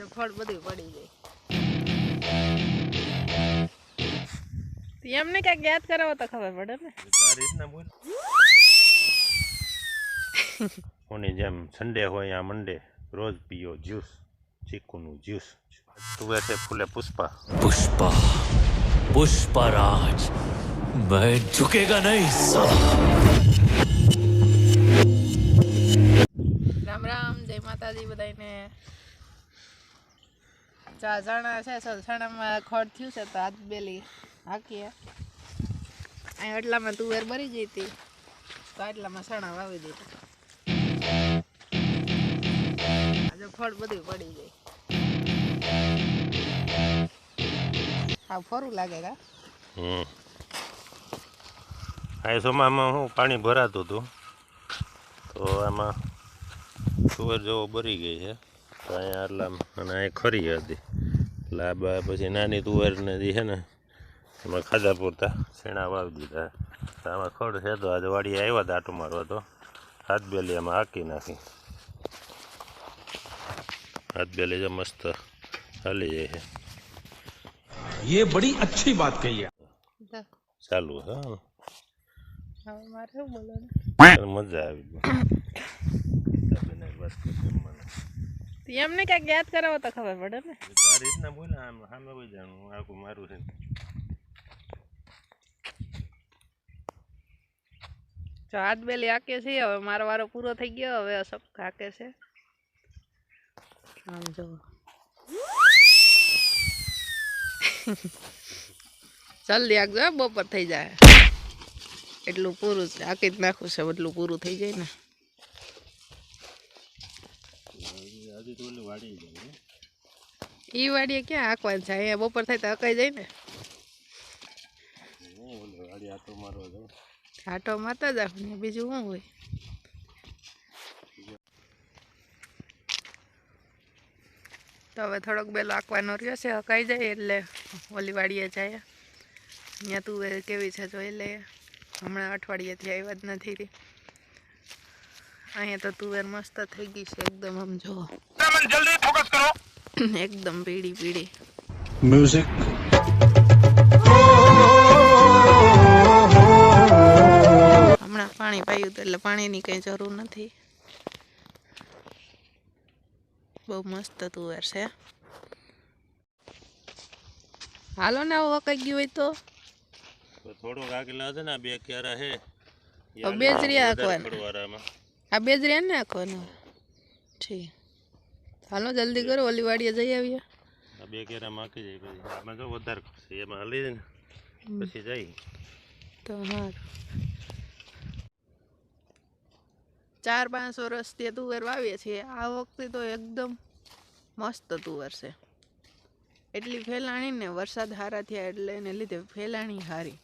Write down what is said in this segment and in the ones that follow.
આજે ફળ બધું પડી જાય તો એમને ક્યાંક યાદ કરાવો તો ખબર પડે ને આ રીતના બોલ કોની જેમ સન્ડે હોય આ મંડે રોજ પીઓ જ્યુસ ચીકુનું જ્યુસ તુવેર છે ફૂલે પુષ્પા पुष्पा पुष्पराज मैं झुकेगा नहीं साला રામ રામ જય માતાજી બધાને ચા ચણા છે સલસણામાં ખોટ થયું છે, તો હાથ બેલી હાકીએ. અહીં એટલામાં તુવેર ભરી ગઈ હતી, તો આટલામાં સણા વાવી દીધા. આજે ફળ બધું પડી ગઈ. હા, ફરું લાગે કા? આ સોમામાં હું પાણી ભરાતું હતું, તો આમાં તુવેર જેવો ભરી ગઈ છે. તો અહીંયા આટલા અને અહીં ખરી હતી. એટલે આ બા પછી નાની તુવેરને જે છે ને એમાં ખાધા પૂરતા શેણા વાવી દીધા તો આમાં ખડ છે તો આજે વાડી આવ્યા હતા આટો મારવા તો હાથ બેલી એમાં હાકી નાખી હાથ બેલી જો મસ્ત હાલી જાય છે ये बड़ी अच्छी बात कही है તો ચાલુ છે હો. હવે મારે શું બોલવાનું ત્યારે મજા આવી ગઈ એમને ક્યાંક યાદ કરાવો તો ખબર પડે ને. આ રીતના બોલે આમ સામે કોઈ જાણું આખું મારું છે. જો હાથ બેલી હાકે છે હવે મારો વારો પૂરો થઈ ગયો હવે સબ હાકે છે. આમ જો. જલ્દી હાકજો બપોર થઈ જાય. એટલું પૂરું છે હાકી જ નાખવું છે એટલું પૂરું થઈ જાય ને હજી તો ઓલી જાય. ઈ વાડીએ ક્યાં હાંકવાનું છે અહીંયા બપોર થાય તો હકાઈ જાય ને? ઓલી વાડી આટો મારવા જાઉં આટો મારતા જાવ ને બીજું શું હોય? તો હવે થોડોક બેલો આંકવાનો રહ્યો છે હકાઈ જાય એટલે ઓલી વાડીએ જાય. અહીંયા તુવેર કેવી છે જોઈ લે. હમણાં અઠવાડિયેથી આવ્યા જ નથી રહી અહીંયા તો તુવેર મસ્ત થઈ ગઈ છે એકદમ આમ જો जल्दी फोकस करो એકદમ પીળી પીળી म्यूजिक હમણાં પાણી પાયું હતું એટલે પાણીની કંઈ જરૂર નથી બહુ મસ્ત તુવેર છે હાલો ને આવું વકાઈ ગયું હોય તો તો થોડુંક આગળ છે ને આ બે ક્યારા છે હવે બે જ રહ્યા હાંકવાના. ખડવારામાં આ બેજરી એને નાખવાનું ઠીક હાલો જલ્દી કરો ઓલી વાડીએ જઈ આવીએ. બે કેરા માકી જાય પછી આમાં જો વધારે ખસે એમાં હલી ને પછી જાય. તો હારું. ચાર પાંચ વર્ષથી તુવેર વાવીએ છીએ. આ વખતે તો એકદમ મસ્ત તુવેર છે. એટલી ફેલાણી ને વરસાદ હારા થયા એટલે એને લીધે ફેલાણી હારી.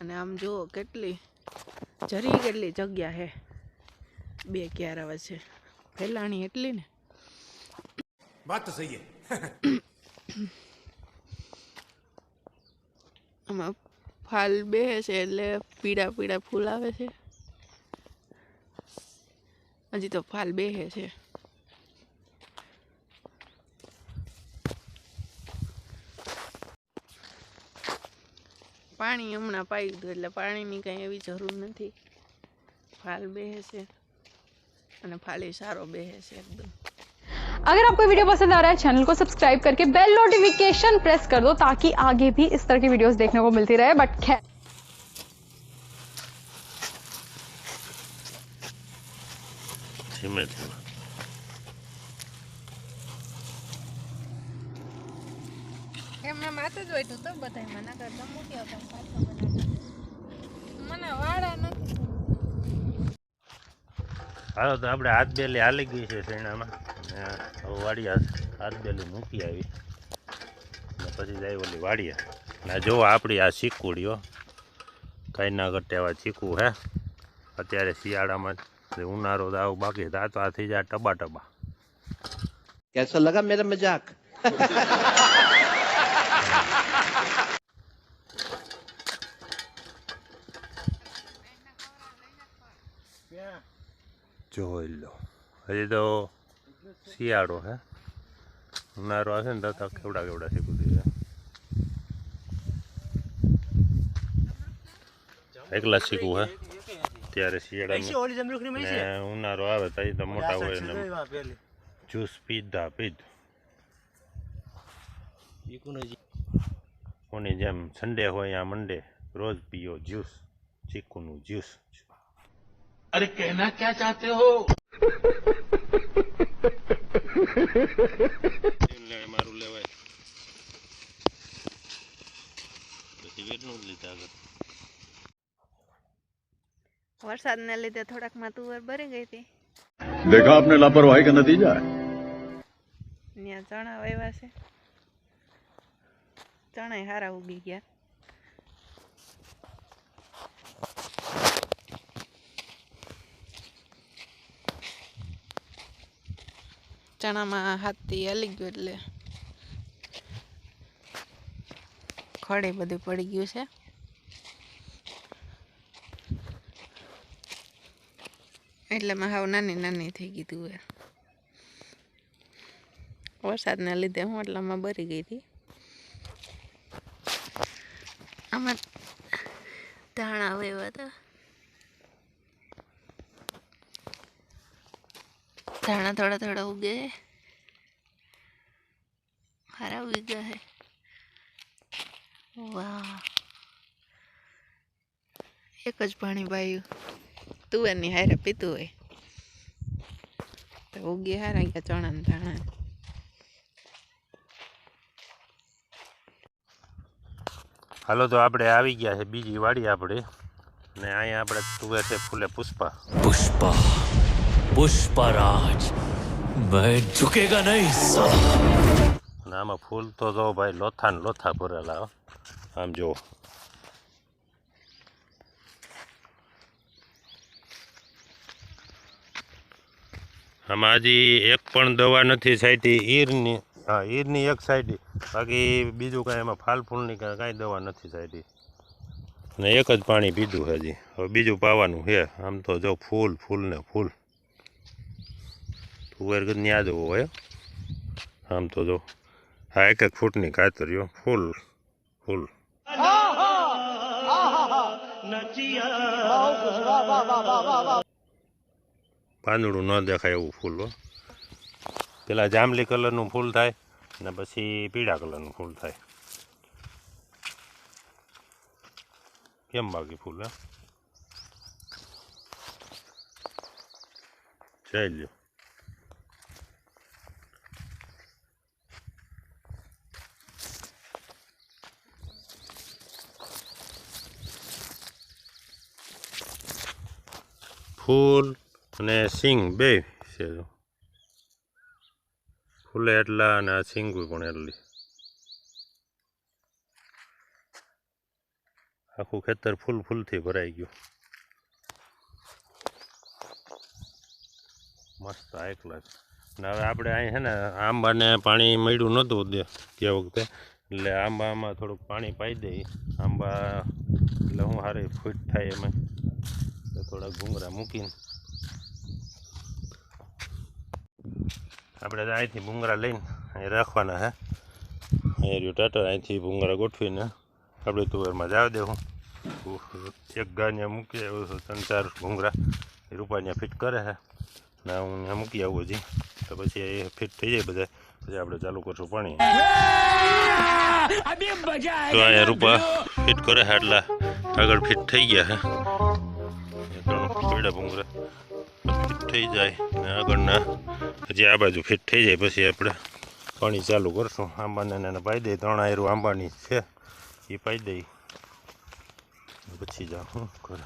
અને આમ જુઓ કેટલી જરી કેટલી જગ્યા હે. બે ક્યારા વચ્ચે ફેલાણી એટલી ને. बात तो सही है આમાં ફાલ બેસે છે એટલે પીળા પીળા ફૂલ આવે છે હજી તો ફાલ બેસે છે પાણી હમણાં પાઈ દીધું એટલે પાણીની કંઈ એવી જરૂર નથી ફાલ બેસે છે અને ફાલી સારો બેસે છે એકદમ अगर आपको वीडियो पसंद आ रहा है चैनल को सब्सक्राइब करके बेल नोटिफिकेशन प्रेस कर दो ताकि आगे भी इस तरह की वीडियोस देखने को मिलती रहे बट खैर ધીમે ધીમે એમને માથે જ હોય તો બધા મને કરતા મૂકી આવતા પાછા બનાવી મને વાળા નથી હાલો તો આપણે હાથ બેલી હાલી ગઈ છે શેણામાં વાડિયા હાથ બેલું મૂકી આવી. અને પછી જાય ઓલી વાડિયા અને જો આપણી આ ચીકુડીઓ કાંઈ ના કરતા એવા ચીકુ હે. અત્યારે શિયાળામાં ઉનાળો તો બાકી આ આ થઈ જાય ટબા ટબા કેસો લગા મેરા મજાક? જોઈ લો. હજી તો શિયાળો હે? ઉનાળો આવશે ને તો કેવડા કેવડા છે કૂદી એકલા શીખવું હે? ત્યારે શિયાળા ને ઉનાળો આવે તો તો મોટા હોય ને જ્યુસ પીધા પીધ કોની જેમ સંડે હોય આ મંડે રોજ પીઓ જ્યુસ. ચીકુનું જ્યુસ. અરે કહેના ક્યાં ચાહતે હો? મારું લીધે થોડાકમાં તુવર ભરી ગઈ હતી. દેખા આપને લાપરવાહી કે નતીજા ત્યાં ચણા વાવ્યા છે. ચણા હારા ઉગી ગયા. ચણામાં હાથથી હલી ગયું એટલે ખડે બધું પડી ગયું છે. એટલે માં હાવ નાની નાની થઈ ગઈ તુવેર વરસાદના લીધે હું એટલામાં બરી ગઈ હતી. આમાં ધાણા વાવ્યા હતા. ધાણા થોડા થોડા ઉગે. સારા ઉગી ગયા હે. વાહ. એક જ પાણી પાયું તુવેરની હારે પીતું હોય. તો ઉગી હારા ગયા ચણા ધાણા. હાલો તો આપણે આવી ગયા છે બીજી વાડી આપણે. ને અહીંયા આપણે તુવેર છે ફૂલે પુષ્પા. પુષ્પા. પુષ્પરાજ. મેં ઝુકેગા નહીં અને આમાં ફૂલ તો જો ભાઈ લોથા ને લોથા ભરેલા આમ જો આમાં હજી એક પણ દવા નથી સાઈટી ઈરની, હા, ઈરની એક સાઈટી બાકી બીજું કાંઈ એમાં ફાલ ફૂલની કાંઈ દવા નથી સાઈટી ને એક જ પાણી પીધું હજી. હવે બીજું પાવાનું છે. આમ તો જો ફૂલ ફૂલ ને ફૂલ. તુવેર યાદ હોય આમ તો જો હા એક એક ફૂટની કાતરીઓ ફૂલ ફૂલ. પાંદડું ન દેખાય એવું ફૂલ પેલા જાંબલી કલરનું ફૂલ થાય ને પછી પીળા કલરનું ફૂલ થાય. કેમ બાકી ફૂલ, હે? જઈ ફૂલ અને સિંગ બે છે ફૂલે એટલા અને આ સિંગું પણ એટલી. આખું ખેતર ફૂલ ફૂલથી ભરાઈ ગયું. મસ્ત હાઈ છે ને હવે આપણે અહીં છે ને આંબાને પાણી મળ્યું નહોતું તે વખતે. એટલે આંબામાં થોડુંક પાણી પાઈ દઈ આંબા એટલે હું સારી ફૂટ થાય એમાં. તો થોડા ભૂંગળા મૂકીને. આપણે અહીંથી ભૂંગરા લઈને અહીં રાખવાના હે. રહ્યું ટાટર અહીંથી ભૂંગળા ગોઠવીને આપણે તુવેરમાં જાવ દેવું. એક ગાને મૂકી આવ્યો ત્રણ ચાર ભૂંગરા. રૂપાને ફિટ કરે છે ને, હું ત્યાં મૂકી આવું હજી. તો પછી એ ફિટ થઈ જાય બધા પછી આપણે ચાલુ કરશું પાણી. તો અહીંયા રૂપા ફિટ કરે છે એટલા આગળ ફિટ થઈ ગયા છે ત્રણ ભૂંગરા ફિટ થઈ જાય. ને આગળના હજી આ બાજુ ફિટ થઈ જાય, પછી આપણે પાણી ચાલુ કરશું. આંબાને એને પાઈ દઈ ત્રણ આયરું આંબાની છે. એ પાઈ દઈ પછી જાઉં કરે